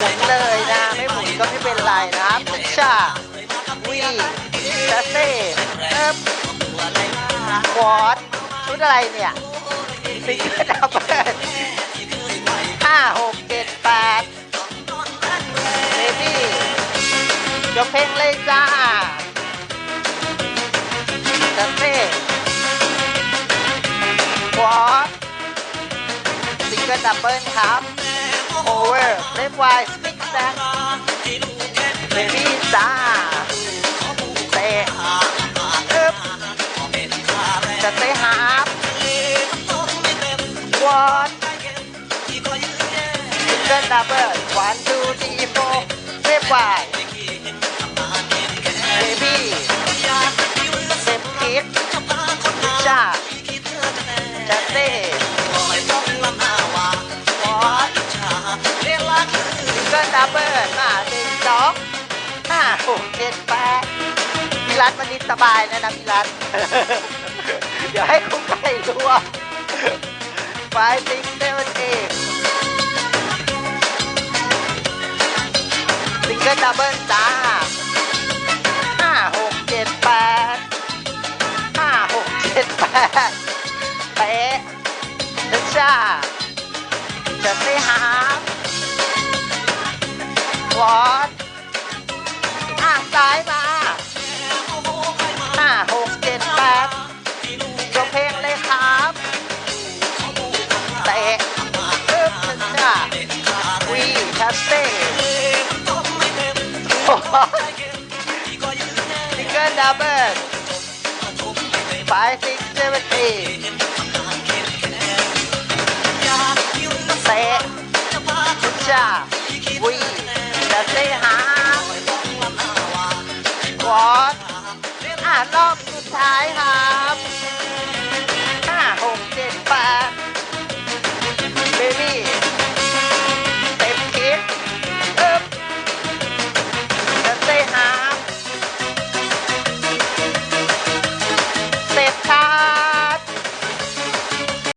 หมุนเลยนะไม่หมุนก็ไม่เป็นไรนะครับชาวีชาเซ่เอิบควอดชุดอะไรเนี่ยซิงเกิลดับเบิลห้าหกเจ็ดแปดเบบี้ยกเพลงเลยจ้าชาเซ่ควอดซิงเกิลดับเบิลครับ โอเวอร์เล็บไวซิกแซกเบบี้จ้าเตะอึ๊บจะเตะฮาร์ฟวอดซิงเกิลดับเบิลวันทูทีโฟเล็บไวเบบี้เซฟคิดจ้าจะเตะ ซิงเกิลดับเบิลมาหนึ่งสองห้าหกเจ็ดแปดพี่รัฐวันนี้สบายนะนะพี่รัฐเดี๋ยวให้คุณไก่รวไฟซิงเซเว่นเอซิงเกิลดับเบิลจ้าห้าหกเจ็ดแปดห้าหกเจ็ดแปดเป๊ะนะจ้าจะไม่หา วอดอ่างซ้ายมาห้าหกเจ็ดแปดยกเพลงเลยครับเตะอึ๊บชันชาวีชัสเต้ซิงเกิลดับเบิลไฟซิกเซเวนตีเตะชันชาวี ชัสเต้หาวอดอ่านรอบสุดท้ายค่ะ